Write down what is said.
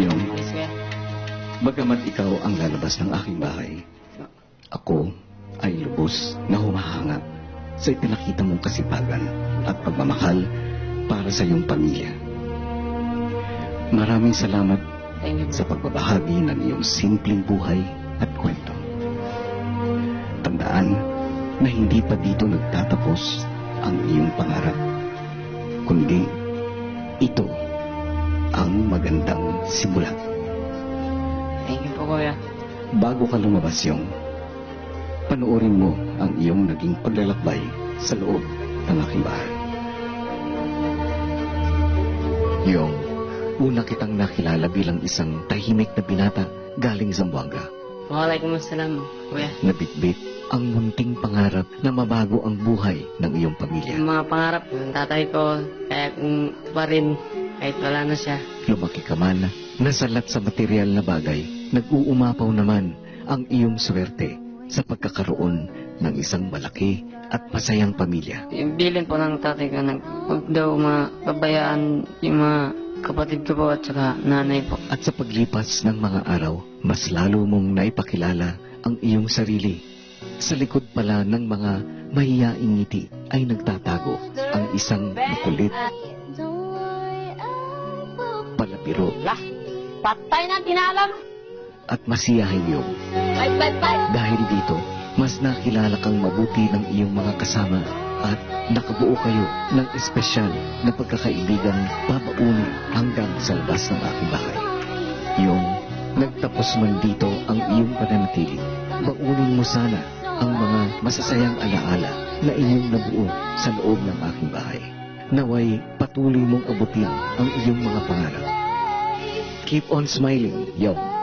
Kuya. bagamat ikaw ang lalabas ng aking bahay, ako ay lubos na humahanga sa ipinakita mong kasipagan at pagmamahal para sa iyong pamilya. Maraming salamat sa pagbabahagi ng iyong simpleng buhay at kwento. Tandaan na hindi pa dito nagtatapos ang iyong pangarap, kundi ito ang magandang simula. Thank you po, kuya. Bago ka lumabas yung, panoorin mo ang iyong naging paglalakbay sa loob ng aking bahay. Yung una kitang nakilala bilang isang tahimik na binata galing Zamboanga. Waalaikumsalam, kuya. Nabitbit ang munting pangarap na mabago ang buhay ng iyong pamilya. Yung mga pangarap ng tatay ko, kaya kung pa rin, kahit wala na siya. Lumaki ka man, nasalat sa material na bagay, nag-uumapaw naman ang iyong swerte sa pagkakaroon ng isang malaki at masayang pamilya. Yung bilin po ng tatay ko, nag, huwag daw mapabayaan yung mga kapatid ko po at saka nanay po. At sa paglipas ng mga araw, mas lalo mong naipakilala ang iyong sarili. Sa likod pala ng mga mahiyaing ngiti ay nagtatago ang isang makulit, palabiro Lah, patay na tinalam. at masiyahin iyong Bye, bye, bye. Dahil dito, mas nakilala kang mabuti ng iyong mga kasama at nakabuo kayo ng espesyal na pagkakaibigang babauni hanggang sa labas ng aking bahay. Yung nagtapos man dito ang iyong pananatili, baunin mo sana ang mga masasayang alaala na inyong nabuo sa loob ng aking bahay. Naway patuloy mong abutin ang iyong mga pangarap. Keep on smiling, Yong.